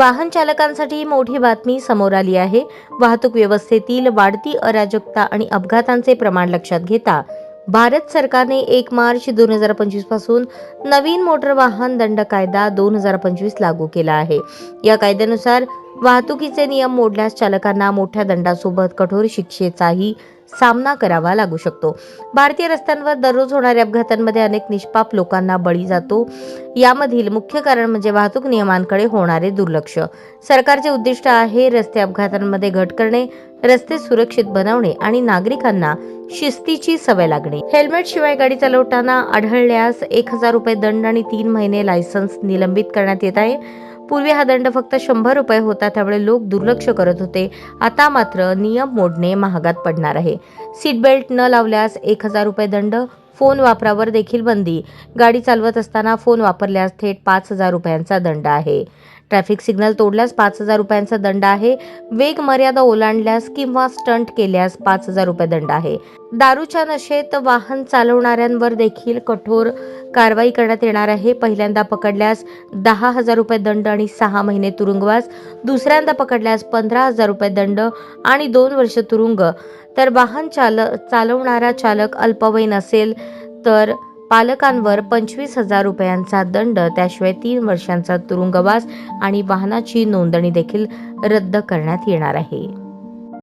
वाहन चालकांसाठी मोठी बातमी समोर आली आहे. वाहतूक व्यवस्थेतील वाढती अराजकता आणि अपघातांचे प्रमाण लक्षात घेता भारत सरकारने एक मार्च दोन हजार पंचवीसपासून नवीन मोटर वाहन दंड कायदा दोन हजार पंचवीस लागू केला आहे. या कायद्यानुसार वाहतुकीचे नियम मोडल्यास चालकांना मोठ्या दंडासोबत कठोर शिक्षेचाही सामना करावा लागू शकतो. भारतीय रस्त्यांवर दररोज होणाऱ्या अपघातांमध्ये अनेक निष्पाप लोकांना बळी जातो. यामधील मुख्य कारण म्हणजे वाहतूक नियमांकडे होणारे दुर्लक्ष. सरकारचे उद्दिष्ट आहे रस्ते अपघातांमध्ये घट करणे रस्ते सुरक्षित बनवणे आणि नागरिकांना शिस्तीची सवय लागणे. हेल्मेट शिवाय गाडी चालवताना आढळल्यास एक हजार रुपये दंड आणि तीन महिने लायसन्स निलंबित करण्यात येत आहे. पूर्वी हा दंड फक्त शंभर रुपये होता त्यामुळे लोक दुर्लक्ष करत होते. आता मात्र नियम मोडणे महागात पडणार आहे. सीट बेल्ट न लावल्यास एक हजार रुपये दंड फोन वापरावर देखील बंदी. गाडी चालवत असताना फोन वापरल्यास थेट पाच हजार रुपयांचा दंड आहे. ट्रॅफिक सिग्नल तोडल्यास पाच हजार रुपयांचा दंड आहे. वेग मर्यादा ओलांडल्यास किंवा स्टंट केल्यास पाच हजार रुपये दंड आहे. दारूच्या नशेत वाहन चालवणाऱ्यांवर देखील कठोर कारवाई करण्यात येणार आहे. पहिल्यांदा पकडल्यास दहा हजार रुपये दंड आणि सहा महिने तुरुंगवास. दुसऱ्यांदा पकडल्यास पंधरा हजार रुपये दंड आणि दोन वर्ष तुरुंग. तर वाहन चाल चालवणारा चालक अल्पवयीन असेल तर पालकांवर पंचवीस हजार रुपयांचा दंड त्याशिवाय तीन वर्षांचा तुरुंगवास आणि वाहनाची नोंदणी देखील रद्द करण्यात येणार आहे.